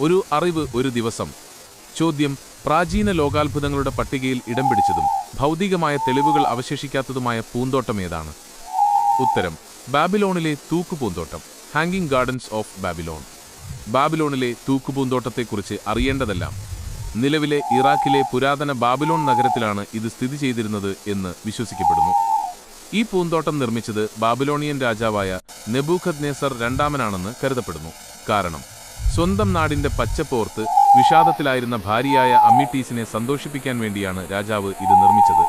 ഒരു അറിവ് ഒരു ദിവസം. ചോദ്യം പ്രാചീന ലോകാത്ഭുതങ്ങളുടെ പട്ടികയിൽ ഇടം പിടിച്ചതും ഭൗതികമായ തെളിവുകൾ അവശേഷിക്കാത്തതുമായ പൂന്തോട്ടം ഏതാണ്? ഉത്തരം ബാബിലോണിലെ തൂക്കുപൂന്തോട്ടം ഹാങ്കിങ് ഗാർഡൻസ് ഓഫ് ബാബിലോൺ ബാബിലോണിലെ തൂക്കുപൂന്തോട്ടത്തെക്കുറിച്ച് അറിയേണ്ടതെല്ലാം നിലവിലെ ഇറാഖിലെ പുരാതന ബാബിലോൺ നഗരത്തിലാണ് ഇത് സ്ഥിതി ചെയ്തിരുന്നത് എന്ന് വിശ്വസിക്കപ്പെടുന്നു. ഈ പൂന്തോട്ടം നിർമ്മിച്ചത് ബാബിലോണിയൻ രാജാവായ നെബൂഖദ് നേസർ രണ്ടാമനാണെന്ന് കരുതപ്പെടുന്നു. കാരണം സ്വന്തം നാടിന്റെ പച്ചപ്പോർത്ത് വിഷാദത്തിലായിരുന്ന ഭാര്യയായ അമ്മിട്ടീസിനെ സന്തോഷിപ്പിക്കാൻ വേണ്ടിയാണ് രാജാവ് ഇത് നിർമ്മിച്ചത്.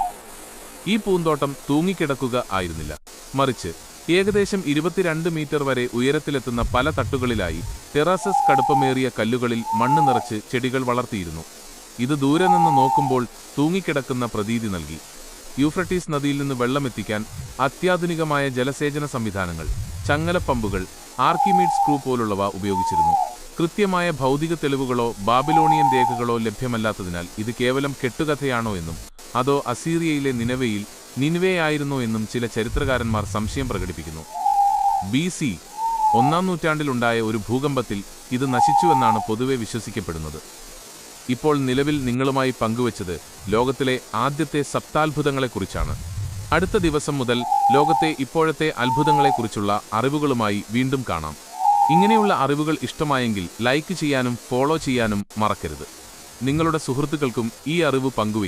ഈ പൂന്തോട്ടം തൂങ്ങിക്കിടക്കുക ആയിരുന്നില്ല. മറിച്ച് ഏകദേശം ഇരുപത്തിരണ്ട് മീറ്റർ വരെ ഉയരത്തിലെത്തുന്ന പല തട്ടുകളിലായി ടെറസസ് കടുപ്പമേറിയ കല്ലുകളിൽ മണ്ണ് നിറച്ച് ചെടികൾ വളർത്തിയിരുന്നു. ഇത് ദൂരെ നിന്ന് നോക്കുമ്പോൾ തൂങ്ങിക്കിടക്കുന്ന പ്രതീതി നൽകി. യൂഫ്രട്ടീസ് നദിയിൽ നിന്ന് വെള്ളമെത്തിക്കാൻ അത്യാധുനികമായ ജലസേചന സംവിധാനങ്ങൾ ചങ്ങലപ്പമ്പുകൾ ആർക്കിമീഡ് സ്ക്രൂ പോലുള്ളവ ഉപയോഗിച്ചിരുന്നു. കൃത്യമായ ഭൗതിക തെളിവുകളോ ബാബിലോണിയൻ രേഖകളോ ലഭ്യമല്ലാത്തതിനാൽ ഇത് കേവലം കെട്ടുകഥയാണോ എന്നും അതോ അസീറിയയിലെ നിനവയിൽ നിൻവേയായിരുന്നോ എന്നും ചില ചരിത്രകാരന്മാർ സംശയം പ്രകടിപ്പിക്കുന്നു. ബി സി ഒന്നാം നൂറ്റാണ്ടിലുണ്ടായ ഒരു ഭൂകമ്പത്തിൽ ഇത് നശിച്ചുവെന്നാണ് പൊതുവെ വിശ്വസിക്കപ്പെടുന്നത്. ഇപ്പോൾ നിലവിൽ നിങ്ങളുമായി പങ്കുവച്ചത് ലോകത്തിലെ ആദ്യത്തെ സപ്താത്ഭുതങ്ങളെക്കുറിച്ചാണ്. അടുത്ത ദിവസം മുതൽ ലോകത്തെ ഇപ്പോഴത്തെ അത്ഭുതങ്ങളെക്കുറിച്ചുള്ള അറിവുകളുമായി വീണ്ടും കാണാം. ഇങ്ങനെയുള്ള അറിവുകൾ ഇഷ്ടമായെങ്കിൽ ലൈക്ക് ചെയ്യാനും ഫോളോ ചെയ്യാനും മറക്കരുത്. നിങ്ങളുടെ സുഹൃത്തുക്കൾക്കും ഈ അറിവ് പങ്കുവയ്ക്കും.